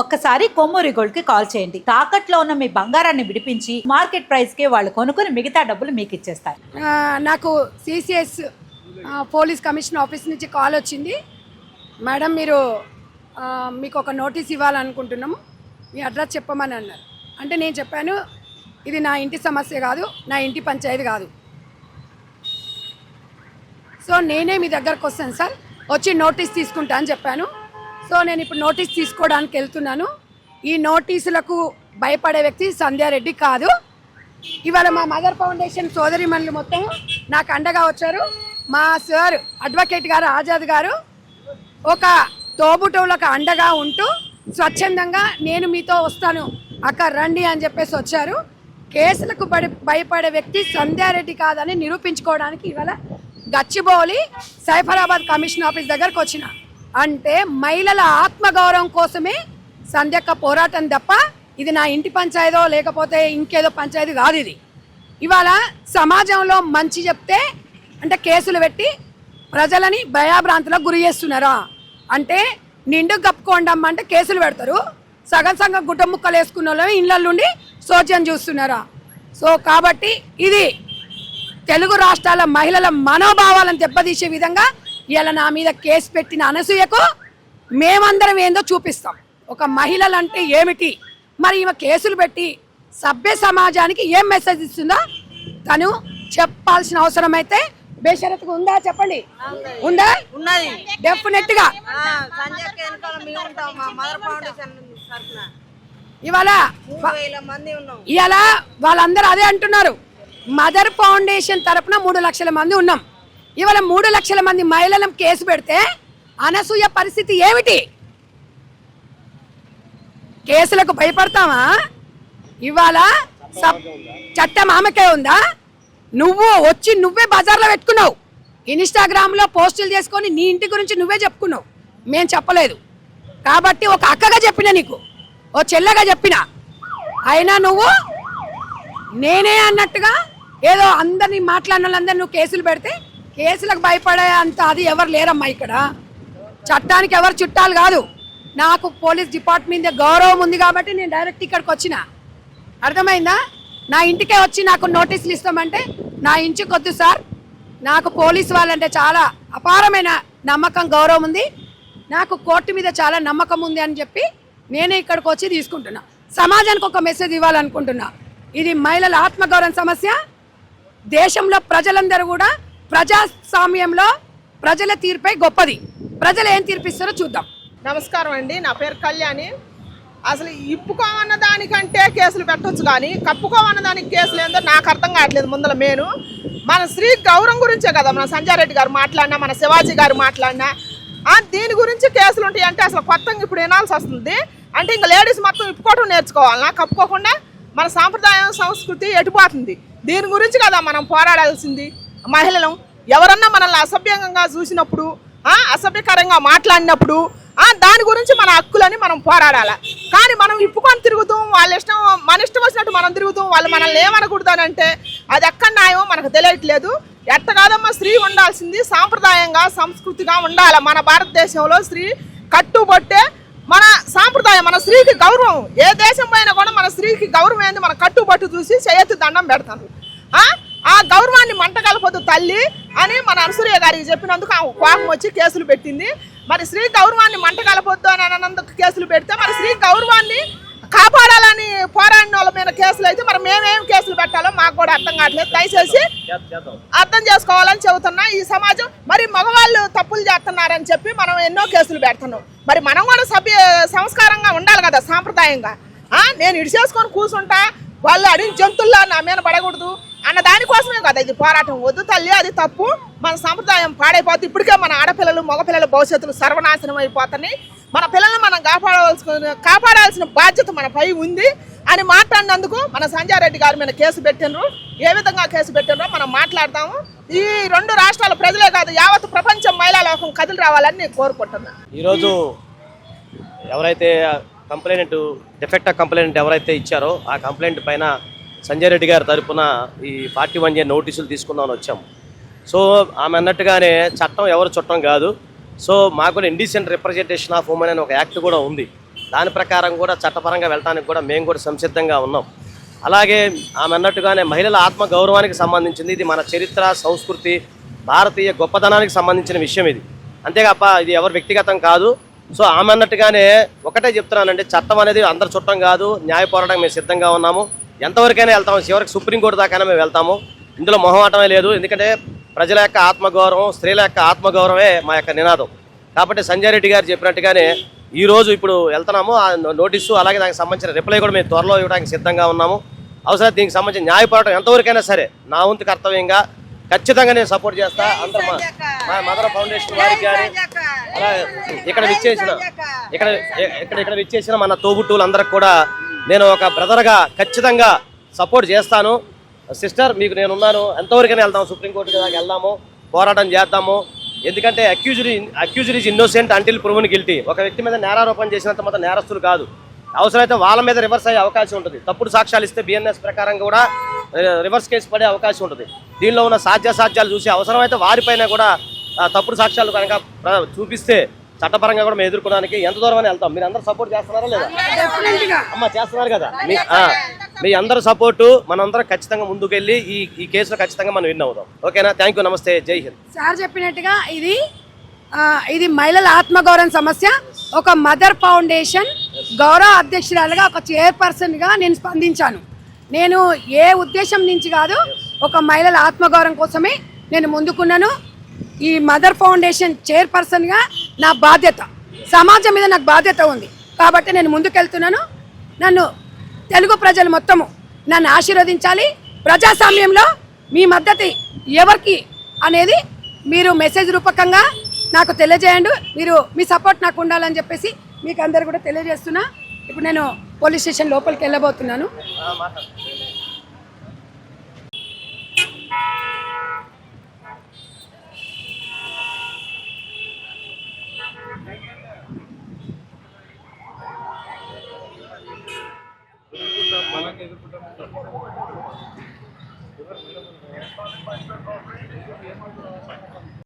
ఒక్కసారి కొమ్మూరి గోల్డ్కి కాల్ చేయండి. తాకట్లో ఉన్న మీ బంగారాన్ని విడిపించి మార్కెట్ ప్రైస్కి వాళ్ళు కొనుక్కుని మిగతా డబ్బులు మీకు ఇచ్చేస్తారు. నాకు సిసిఎస్ పోలీస్ కమిషన్ ఆఫీస్ నుంచి కాల్ వచ్చింది. మేడం మీరు మీకు ఒక నోటీస్ ఇవ్వాలనుకుంటున్నాము. మీ అడ్రస్ చెప్పమని అన్నారు. అంటే నేను చెప్పాను ఇది నా ఇంటి సమస్య కాదు నా ఇంటి పంచాయతీ కాదు. సో నేనే మీ దగ్గరకు వస్తాను సార్. వచ్చి నోటీస్ తీసుకుంటా అని చెప్పాను. సో నేను ఇప్పుడు నోటీస్ తీసుకోవడానికి వెళ్తున్నాను. ఈ నోటీసులకు భయపడే వ్యక్తి సంధ్యారెడ్డి కాదు. ఇవాళ మా మదర్ ఫౌండేషన్ సోదరి మనులు మొత్తం నాకు అండగా వచ్చారు. మా సార్ అడ్వకేట్ గారు ఆజాద్ గారు ఒక తోబుటవులకు అండగా ఉంటూ స్వచ్ఛందంగా నేను మీతో వస్తాను అక్క రండి అని చెప్పేసి వచ్చారు. కేసులకు బడి భయపడే వ్యక్తి సంధ్యారెడ్డి కాదని నిరూపించుకోవడానికి ఇవాళ గచ్చిబౌలి సైఫరాబాద్ కమిషన్ ఆఫీస్ దగ్గరకు వచ్చిన. అంటే మహిళల ఆత్మగౌరవం కోసమే సంధ్యక్క పోరాటం తప్ప ఇది నా ఇంటి పంచాయతీ లేకపోతే ఇంకేదో పంచాయతీ కాదు ఇది. ఇవాళ సమాజంలో మంచి చెప్తే అంటే కేసులు పెట్టి ప్రజలని భయాభ్రాంతులకు గురి చేస్తున్నారా? అంటే నిండు కప్పుకోండమ్మ అంటే కేసులు పెడతారు. సగం సగం గుట్ట ముక్కలు వేసుకున్న వాళ్ళు ఇళ్ళ నుండి చూస్తున్నారా? సో కాబట్టి ఇది తెలుగు రాష్ట్రాల మహిళల మనోభావాలను దెబ్బతీసే విధంగా ఇలా నా మీద కేసు పెట్టిన అనసూయకు మేమందరం ఏందో చూపిస్తాం. ఒక మహిళలు అంటే ఏమిటి? మరి ఈమె కేసులు పెట్టి సభ్య సమాజానికి ఏం మెసేజ్ ఇస్తుందో? తను చెప్పాల్సిన అవసరం అయితే బేషరతుగా ఉందా చెప్పండి. ఉందా? ఉన్నది. డెఫినెట్గా. ఇవాళ ఇవాళ వాళ్ళందరూ అదే అంటున్నారు. మదర్ ఫౌండేషన్ తరపున మూడు లక్షల మంది ఉన్నాం. ఇవాళ మూడు లక్షల మంది మహిళలను కేసు పెడితే అనసూయ పరిస్థితి ఏమిటి? కేసులకు భయపడతావా? ఇవాళ చట్టం ఆమెకే ఉందా? నువ్వు వచ్చి నువ్వే బజార్లో పెట్టుకున్నావు. ఇన్స్టాగ్రామ్లో పోస్టులు చేసుకొని నీ ఇంటి గురించి నువ్వే చెప్పుకున్నావు. మేము చెప్పలేదు. కాబట్టి ఒక అక్కగా చెప్పిన నీకు ఓ చెల్లెగా చెప్పిన. అయినా నువ్వు నేనే అన్నట్టుగా ఏదో అందరినీ మాట్లాడిన వాళ్ళందరూ నువ్వు కేసులు పెడితే కేసులకు భయపడే అంత అది ఎవరు లేరమ్మా ఇక్కడ? చట్టానికి ఎవరు చుట్టాలు కాదు. నాకు పోలీస్ డిపార్ట్మెంట్ గౌరవం ఉంది కాబట్టి నేను డైరెక్ట్ ఇక్కడికి వచ్చిన. అర్థమైందా? నా ఇంటికే వచ్చి నాకు నోటీసులు ఇస్తామంటే నా ఇంటికి వద్దు సార్. నాకు పోలీస్ వాళ్ళంటే చాలా అపారమైన నమ్మకం గౌరవం ఉంది. నాకు కోర్టు మీద చాలా నమ్మకం ఉంది అని చెప్పి నేనే ఇక్కడికి వచ్చి తీసుకుంటున్నా. సమాజానికి ఒక మెసేజ్ ఇవ్వాలనుకుంటున్నా. ఇది మహిళల ఆత్మగౌరవం సమస్య. దేశంలో ప్రజలందరూ కూడా ప్రజాస్వామ్యంలో ప్రజల తీర్పై గొప్పది. ప్రజలు ఏం తీర్పిస్తారో చూద్దాం. నమస్కారం అండి. నా పేరు కళ్యాణి. అసలు ఇప్పుకోమన్న దానికంటే కేసులు పెట్టవచ్చు కానీ కప్పుకోమన్న దానికి కేసులు ఏందో నాకు అర్థం కావట్లేదు ముందల మేను. మన శ్రీ గౌరవం గురించే కదా మన సంజారెడ్డి గారు మాట్లాడినా మన శివాజీ గారు మాట్లాడినా. దీని గురించి కేసులు ఉంటాయి అంటే అసలు కొత్తగా ఇప్పుడు వినాల్సి వస్తుంది. అంటే ఇంకా లేడీస్ మొత్తం ఇప్పుకోవటం నేర్చుకోవాలన్నా కప్పుకోకుండా మన సాంప్రదాయం సంస్కృతి ఎటుపోతుంది? దీని గురించి కదా మనం పోరాడాల్సింది. మహిళలు ఎవరన్నా మనల్ని అసభ్యంగా చూసినప్పుడు అసభ్యకరంగా మాట్లాడినప్పుడు దాని గురించి మన హక్కులని మనం పోరాడాలి? కానీ మనం ఇప్పుకొని తిరుగుతాం వాళ్ళ ఇష్టం మన ఇష్టం వచ్చినట్టు మనం తిరుగుతాం వాళ్ళు మనల్ని ఏమనకూడదు అని అంటే అది ఎక్కడ న్యాయమో మనకు తెలియట్లేదు. ఎట్ట కాదమ్మా స్త్రీ ఉండాల్సింది సాంప్రదాయంగా సంస్కృతిగా ఉండాలి? మన భారతదేశంలో స్త్రీ కట్టుబట్టే మన సాంప్రదాయం మన స్త్రీకి గౌరవం. ఏ దేశం పైన కూడా మన స్త్రీకి గౌరవం ఏంది? మన కట్టుబట్టు చూసి చేతి దండం పెడతారు. గౌరవాన్ని మంట కలపదు తల్లి అని మన అనసూయ గారికి చెప్పినందుకు ఆమె కోపం వచ్చి కేసులు పెట్టింది. మరి స్త్రీ గౌరవాన్ని మంట కలపొద్దు అని అన్నందుకు కేసులు పెడితే మరి స్త్రీ గౌరవాన్ని కాపాడాలని పోరాడిన వాళ్ళ మీద కేసులు అయితే మరి మేమేం కేసులు పెట్టాలో మాకు కూడా అర్థం కావట్లేదు. దయచేసి అర్థం చేసుకోవాలని చెబుతున్నా ఈ సమాజం. మరి మగవాళ్ళు తప్పులు చేస్తున్నారని చెప్పి మనం ఎన్నో కేసులు పెడుతున్నాం. మరి మనం కూడా సభ్య సంస్కారంగా ఉండాలి కదా సాంప్రదాయంగా. ఆ, నేను ఇడిచేసుకొని కూర్చుంటా వాళ్ళు అడిగిన జంతువుల్లా నా మీద పడకూడదు. అన్న దానికోసమే కదా ఇది పోరాటం. వద్దు తల్లి అది తప్పు. మన సంప్రదాయం పాడైపోతుంది ఇప్పటికే మన ఆడపిల్లలు మగపిల్లల భవిష్యత్తులు సర్వనాశనం అయిపోతున్నాయి. మన పిల్లల్ని మనం కాపాడవలసిన కాపాడాల్సిన బాధ్యత మన పై ఉంది అని మాట్లాడినందుకు మన సంజయ్ రెడ్డి గారి మీద కేసు పెట్టినరు ఏ విధంగా కేసు పెట్టినరో మనం మాట్లాడతాము. ఈ రెండు రాష్ట్రాల ప్రజలే కాదు యావత్ ప్రపంచం మహిళా లోకం కదిలి రావాలని నేను కోరుకుంటున్నాను ఈరోజు ఎవరైతే కంప్లైంట్ డిఫెక్ట్ కంప్లైంట్ ఎవరైతే ఇచ్చారో ఆ కంప్లైంట్ పైన సంజయ్ రెడ్డి గారి తరపున ఈ ఫార్టీ వన్ నోటీసులు తీసుకుందామని వచ్చాము సో ఆమె అన్నట్టుగానే చట్టం ఎవరు చుట్టం కాదు. సో మాకు ఇండిసెంట్ రిప్రజెంటేషన్ ఆఫ్ ఉమెన్ అనే ఒక యాక్ట్ కూడా ఉంది. దాని ప్రకారం కూడా చట్టపరంగా వెళ్ళడానికి కూడా మేము కూడా సంసిద్ధంగా ఉన్నాం. అలాగే ఆమె అన్నట్టుగానే మహిళల ఆత్మ గౌరవానికి సంబంధించింది. ఇది మన చరిత్ర సంస్కృతి భారతీయ గొప్పతనానికి సంబంధించిన విషయం ఇది. అంతేగాప ఇది ఎవరు వ్యక్తిగతం కాదు. సో ఆమె అన్నట్టుగానే ఒకటే చెప్తున్నానంటే చట్టం అనేది అందరి చుట్టం కాదు. న్యాయ పోరాటం మేము సిద్ధంగా ఉన్నాము. ఎంతవరకైనా వెళ్తాము చివరికి సుప్రీంకోర్టు దాకైనా మేము వెళ్తాము. ఇందులో మొహమాటమే లేదు. ఎందుకంటే ప్రజల యొక్క ఆత్మగౌరవం స్త్రీల యొక్క ఆత్మగౌరవమే మా యొక్క నినాదం. కాబట్టి సంజయ్ రెడ్డి గారు చెప్పినట్టుగానే ఈ రోజు ఇప్పుడు వెళ్తున్నాము. ఆ నోటీసు అలాగే దానికి సంబంధించిన రిప్లై కూడా మేము త్వరలో ఇవ్వడానికి సిద్ధంగా ఉన్నాము. అవసరం దీనికి సంబంధించిన న్యాయ పోరాటం ఎంతవరకైనా సరే నా వంతు కర్తవ్యంగా ఖచ్చితంగా నేను సపోర్ట్ చేస్తా. అందరూ మా- మా మదర్ ఫౌండేషన్ వారికి కానీ అలా ఇక్కడ విచ్చేసిన ఇక్కడ ఇక్కడ ఇక్కడ విచ్చేసిన మన తోబుట్టువులందరికి కూడా నేను ఒక బ్రదర్గా ఖచ్చితంగా సపోర్ట్ చేస్తాను. సిస్టర్ మీకు నేను ఉన్నాను ఎంతవరకైనా వెళ్దాం. సుప్రీంకోర్టు దాకా వెళ్దాము. పోరాటం చేద్దాము. ఎందుకంటే accusatory accusatory is innocent until proven guilty ఒక వ్యక్తి మీద నేరారోపణ చేసినంత మాత్రం నేరస్తులు కాదు. అవసరమైతే వాళ్ళ మీద రివర్స్ అయ్యే అవకాశం ఉంటుంది. తప్పుడు సాక్ష్యాలు ఇస్తే బిఎన్ఎస్ ప్రకారం కూడా రివర్స్ కేసు పడే అవకాశం ఉంటుంది. దీనిలో ఉన్న సాధ్యాసాధ్యాలు చూసి అవసరమైతే వారిపైన కూడా తప్పుడు సాక్ష్యాలు కనుక చూపిస్తే చట్టపరంగా కూడా మేము ఎదుర్కోవడానికి ఎంత దూరం అని వెళ్తాం. మీరు అందరూ సపోర్ట్ చేస్తున్నారా లేదా? అమ్మ చేస్తున్నారు కదా. మీ మీ అందరు సపోర్టు మనందరం ఖచ్చితంగా ముందుకెళ్ళి ఈ ఈ కేసులో ఖచ్చితంగా మనం విన్ అవుదాం. ఓకేనా? థ్యాంక్ యూ నమస్తే. జై హింద్. సార్ చెప్పినట్టుగా ఇది ఇది మహిళల ఆత్మగౌరవం సమస్య. ఒక మదర్ ఫౌండేషన్ గౌరవ అధ్యక్షురాలుగా ఒక చైర్పర్సన్గా నేను స్పందించాను. నేను ఏ ఉద్దేశం నుంచి కాదు ఒక మహిళల ఆత్మగౌరవం కోసమే నేను ముందుకున్నాను. ఈ మదర్ ఫౌండేషన్ చైర్పర్సన్గా నా బాధ్యత. సమాజం మీద నాకు బాధ్యత ఉంది. కాబట్టి నేను ముందుకెళ్తున్నాను. నన్ను తెలుగు ప్రజలు మొత్తము నన్ను ఆశీర్వదించాలి. ప్రజాస్వామ్యంలో మీ మద్దతు ఎవరికి అనేది మీరు మెసేజ్ రూపకంగా నాకు తెలియజేయండి. మీరు మీ సపోర్ట్ నాకు ఉండాలని చెప్పేసి మీకు అందరు కూడా తెలియజేస్తున్నా. ఇప్పుడు నేను పోలీస్ స్టేషన్ లోపలికి వెళ్ళబోతున్నాను. Thank you.